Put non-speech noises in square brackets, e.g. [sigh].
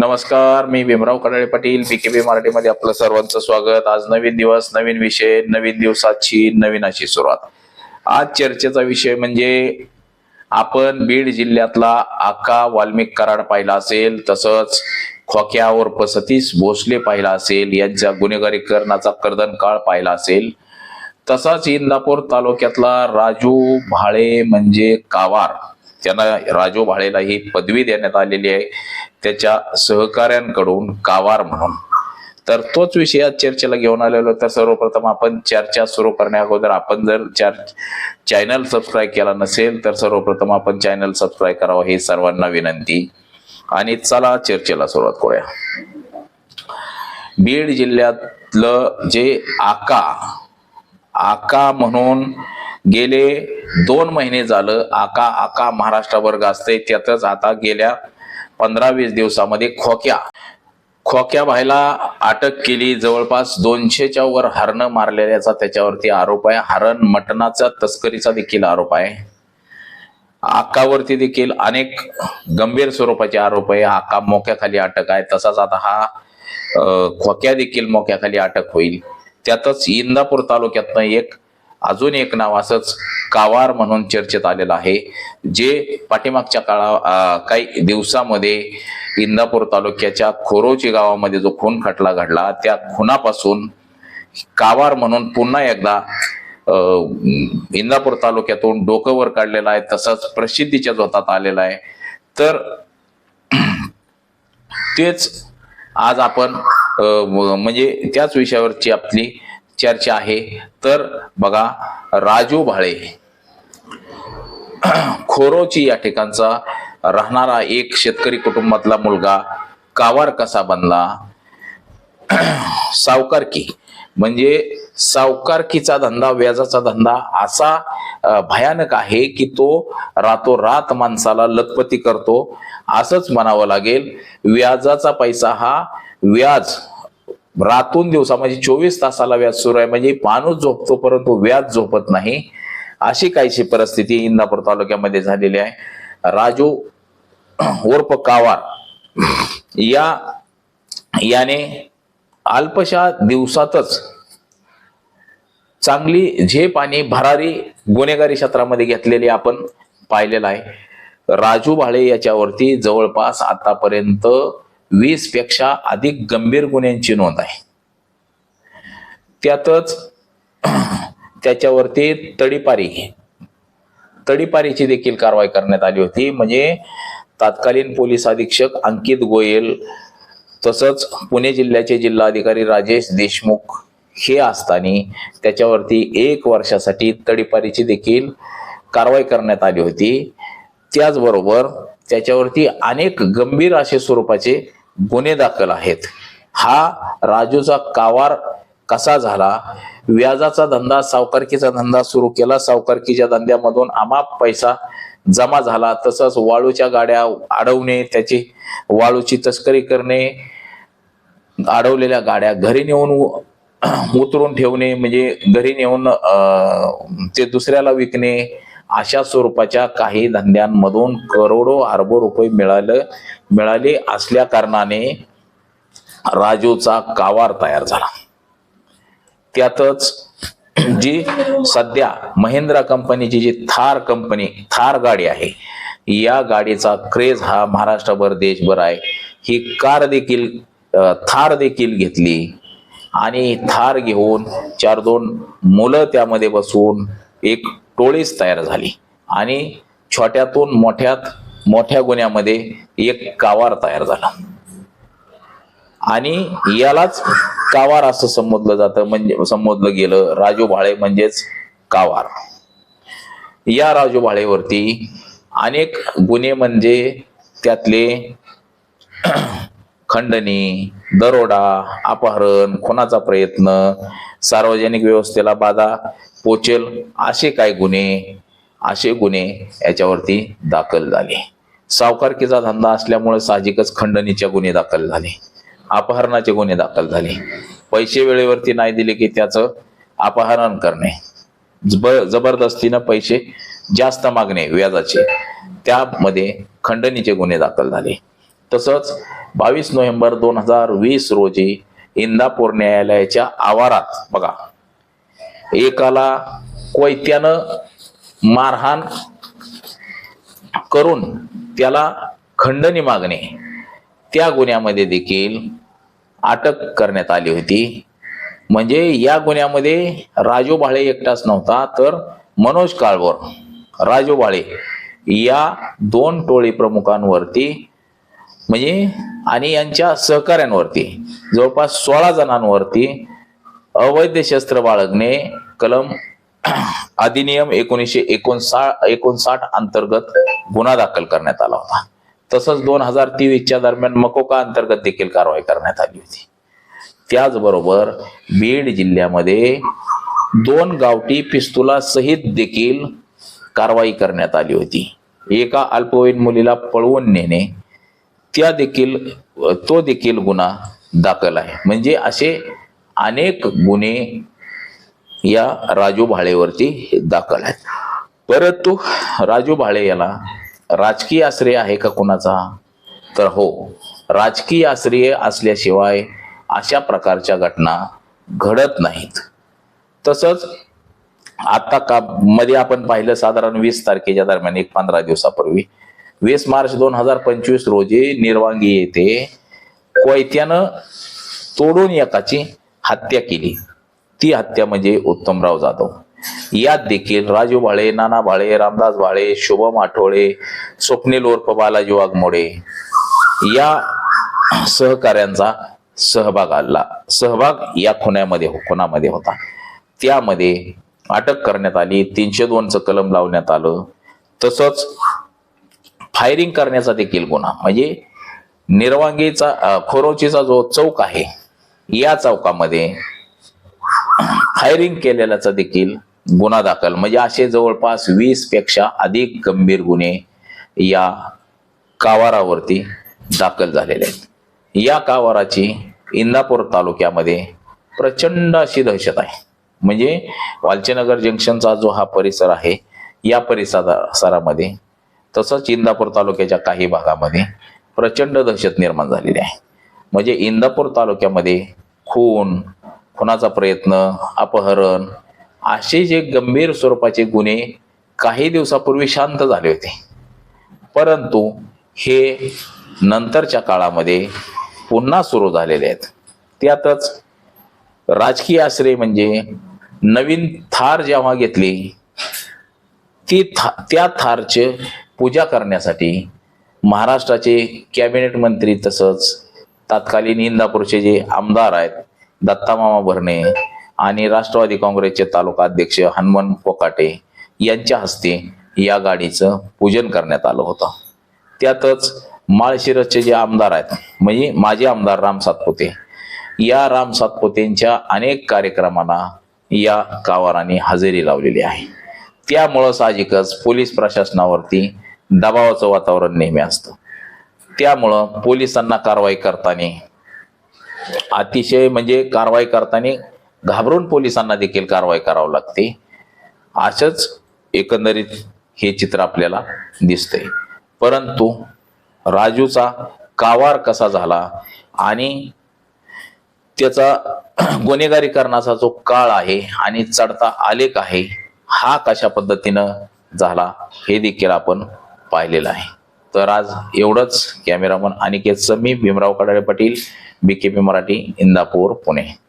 नमस्कार मी भीमराव कडाळे पाटील बीकेबी मराठीमध्ये आपलं सर्वांचं स्वागत. आज नवीन दिवस नवीन विषय नवीन दिवसाची नवीन अशी सुरुवात. आज चर्चेचा विषय म्हणजे आपण बीड जिल्ह्यातला आका वाल्मिक कराड पाहिला असेल तसंच खोक्यावर सतीश भोसले पाहिला असेल यांच्या गुन्हेगारीकरणाचा कर्दन काळ पाहिला असेल. तसाच इंदापूर तालुक्यातला राजू भाळे म्हणजे कावार. त्यांना राजू भाळेला ही पदवी देण्यात आलेली आहे. त्याच्या सहकाऱ्यांकडून कावार म्हणून. तर तोच विषय आज चर्चेला घेऊन आलेलो. तर सर्वप्रथम आपण चर्चा सुरू करण्या अगोदर आपण जर चार चॅनल सबस्क्राईब केला नसेल तर सर्वप्रथम आपण चॅनल सबस्क्राईब करावं ही सर्वांना विनंती. आणि चला चर्चेला सुरुवात करूया. बीड जिल्ह्यातलं जे आका आका म्हणून गेले दोन महिने झालं आका आका महाराष्ट्रावर गाजते त्यातच आता गेल्या पंधरा वीस दिवसामध्ये खोक्या. खोक्या भाईला अटक केली जवळपास दोनशेच्या वर हरण मारलेल्याचा त्याच्यावरती आरोप आहे. हरण मटणाचा तस्करीचा देखील आरोप आहे. आकावरती देखील अनेक गंभीर स्वरूपाचे आरोप आहे. आका मोक्याखाली अटक आहे. तसाच आता हा खोक्या देखील मोक्याखाली अटक होईल. त्यातच इंदापूर तालुक्यातनं एक अजून एक नाव असंच कावार म्हणून चर्चेत आलेलं आहे जे पाठीमागच्या काळा काही दिवसामध्ये इंदापूर तालुक्याच्या खोरोची गावामध्ये जो खून खटला घडला त्या खुनापासून कावार म्हणून पुन्हा एकदा इंदापूर तालुक्यातून डोकं वर आहे तसंच प्रसिद्धीच्या जोतात आलेला आहे. तर [clears throat] तेच आज आपण म्हणजे त्याच विषयावरची आपली चर्चा आहे. तर बघा राजू भाळे. खोरोची या ठिकाणचा राहणारा एक शेतकरी कुटुंबातला मुलगा कावार कसा बनला? सावकारकी. म्हणजे सावकारकीचा धंदा व्याजाचा धंदा असा भयानक आहे की तो रातोरात माणसाला लखपती करतो. असंच म्हणावं लागेल व्याजाचा पैसा हा व्याज रातून दिवसा म्हणजे चोवीस तासाला व्याज सुरू आहे. म्हणजे माणूस झोपतो परंतु व्याज झोपत नाही. अशी काहीशी परिस्थिती इंदापूर तालुक्यामध्ये झालेली आहे. राजू उर्फ कावार या याने अल्पशा दिवसातच चांगली झेप आणि भरारी गुन्हेगारी क्षेत्रामध्ये घेतलेली आपण पाहिलेलं आहे. राजू भाळे याच्यावरती जवळपास आतापर्यंत वीसपेक्षा अधिक गंभीर गुन्ह्यांची नोंद आहे. त्यातच [clears throat] त्याच्यावरती तडीपारी तडीपारीची देखील कारवाई करण्यात आली होती. म्हणजे तत्कालीन पोलीस अधीक्षक अंकित गोयल तसंच पुणे जिल्ह्याचे जिल्हाधिकारी राजेश देशमुख हे असताना त्याच्यावरती एक वर्षासाठी तडीपारीची देखील कारवाई करण्यात आली होती. त्याचबरोबर त्याच्यावरती अनेक गंभीर असे स्वरूपाचे गुन्हे दाखल आहेत. हा राजूचा कावार कसा झाला? व्याजाचा धंदा सावकारकीचा धंदा सुरू केला. सावकारकीच्या धंद्यामधून अमाप पैसा जमा झाला. तसंच वाळूच्या गाड्या अडवणे त्याची वाळूची तस्करी करणे अडवलेल्या गाड्या घरी नेऊन उतरून ठेवणे म्हणजे घरी नेऊन ते दुसऱ्याला विकणे अशा स्वरूपाच्या काही धंद्यांमधून करोडो अरबो रुपये मिळालं मिळाले असल्या कारणाने राजूचा कावार तयार झाला. त्यातच जी सध्या महिंद्रा कंपनीची जी थार कंपनी थार गाडी आहे या गाडीचा क्रेज हा महाराष्ट्रभर देशभर आहे. ही कार देखील थार देखील घेतली आणि थार घेऊन चार दोन मुलं त्यामध्ये बसून एक टोळीच तयार झाली. आणि छोट्यातून मोठ्यात मोठ्या गुन्ह्यामध्ये एक कावार तयार झाला. आणि यालाच कावार असं संबोधलं जातं. म्हणजे संबोधलं गेलं राजू भाळे म्हणजेच कावार. या राजू भाळेवरती अनेक गुन्हे म्हणजे त्यातले खंडणी दरोडा अपहरण खुनाचा प्रयत्न सार्वजनिक व्यवस्थेला बाधा पोचेल असे काही गुन्हे असे गुन्हे याच्यावरती दाखल झाले. सावकारकीचा धंदा असल्यामुळे साहजिकच खंडणीचे गुन्हे दाखल झाले. अपहरणाचे गुन्हे दाखल झाले. पैसे वेळेवरती नाही दिले की त्याचं अपहरण करणे. जबरदस्तीनं पैसे जास्त मागणे व्याजाचे. त्यामध्ये खंडणीचे गुन्हे दाखल झाले. तसंच बावीस नोव्हेंबर दोन हजार वीस रोजी इंदापूर न्यायालयाच्या आवारात. बघा. एकाला कोयत्यानं मारहाण करून त्याला खंडणी मागणे. त्या गुन्ह्यामध्ये देखील अटक करण्यात आली होती. म्हणजे या गुन्ह्यामध्ये राजू भाळे एकटाच नव्हता तर मनोज काळवर राजू भाळे या दोन टोळी प्रमुखांवरती म्हणजे आणि यांच्या सहकाऱ्यांवरती जवळपास सोळा जणांवरती अवैध शस्त्र बाळगणे कलम [clears throat] अधिनियम एकोणीसशे एकोणसाठ एकोणसाठ अंतर्गत गुन्हा दाखल करण्यात आला होता. तसंच दोन हजार तेवीसच्या दरम्यान मकोका अंतर्गत देखील कारवाई करण्यात आली होती. त्याचबरोबर बीड जिल्ह्यामध्ये दोन गावठी पिस्तुला सहित देखील कारवाई करण्यात आली होती. एका अल्पवयीन मुलीला पळवून नेणे त्या देखील तो देखील गुन्हा दाखल आहे. म्हणजे असे अनेक गुन्हे या राजू भाळेवरती दाखल आहेत. परंतु राजू भाळे याला राजकीय आश्रय आहे का कुणाचा? तर हो राजकीय आश्रय असल्याशिवाय अशा प्रकारच्या घटना घडत नाहीत. तसंच आता का मध्ये आपण पाहिलं साधारण वीस तारखेच्या दरम्यान एक पंधरा दिवसापूर्वी वीस मार्च दोन हजार पंचवीस रोजी निर्वांगी येथे कोयत्यानं तोडून एकाची हत्या केली. ती हत्या म्हणजे उत्तमराव जाधव. यात देखील राजू भाळे नाना भाळे रामदास भाळे शुभम आठवळे स्वप्नील उर्फ बालाजी वाघमोडे या सहकाऱ्यांचा सहभाग आला. सहभाग या खुन्यामध्ये खुनामध्ये होता. त्यामध्ये अटक करण्यात आली. तीनशे दोनचं कलम लावण्यात आलं. तसंच फायरिंग करण्याचा देखील गुन्हा. म्हणजे निर्वांगीचा खोरोचीचा जो चौक आहे या चौकामध्ये फायरिंग केलेल्याचा देखील गुन्हा दाखल. म्हणजे असे जवळपास वीसपेक्षा अधिक गंभीर गुन्हे या कावारावरती दाखल झालेले आहेत. या कावाराची इंदापूर तालुक्यामध्ये प्रचंड अशी दहशत आहे. म्हणजे वालचेनगर जंक्शनचा जो हा परिसर आहे या परिसरामध्ये तसंच इंदापूर तालुक्याच्या काही भागामध्ये प्रचंड दहशत निर्माण झालेली आहे. म्हणजे इंदापूर तालुक्यामध्ये खून खुनाचा प्रयत्न अपहरण असे जे गंभीर स्वरूपाचे गुन्हे काही दिवसापूर्वी शांत झाले होते. परंतु हे नंतरच्या काळामध्ये पुन्हा सुरू झालेले आहेत. त्यातच राजकीय आश्रय म्हणजे नवीन थार जेव्हा घेतली ती था त्या थारचे पूजा करण्यासाठी महाराष्ट्राचे कॅबिनेट मंत्री तसंच तत्कालीन इंदापूरचे जे आमदार आहेत दत्तामामा भरणे आणि राष्ट्रवादी काँग्रेसचे तालुका अध्यक्ष हनुमान कोकाटे यांच्या हस्ते या गाडीचं पूजन करण्यात आलं होतं. त्यातच माळशिरसचे जे आमदार आहेत म्हणजे माझे आमदार राम सातपुते या राम सातपुतेंच्या अनेक कार्यक्रमांना या कावारांनी हजेरी लावलेली आहे. त्यामुळं साहजिकच पोलीस प्रशासनावरती दबावाचं वातावरण नेहमी असतं. त्यामुळं पोलिसांना कारवाई करताना अतिशय म्हणजे कारवाई करताना घाबरून पोलिसांना देखील कारवाई करावी लागते. असंच एकंदरीत हे चित्र आपल्याला दिसतंय. परंतु राजूचा कावार कसा झाला आणि त्याचा [clears throat] गुन्हेगारी करण्याचा जो काळ आहे आणि चढता आलेख आहे हा कशा पद्धतीनं झाला हे देखील आपण पाहिलेलं आहे. तर आज एवढंच. कॅमेरामन अनिकेतचं मी भीमराव कडाळे पाटील पी मराठी इंदापूर पुणे.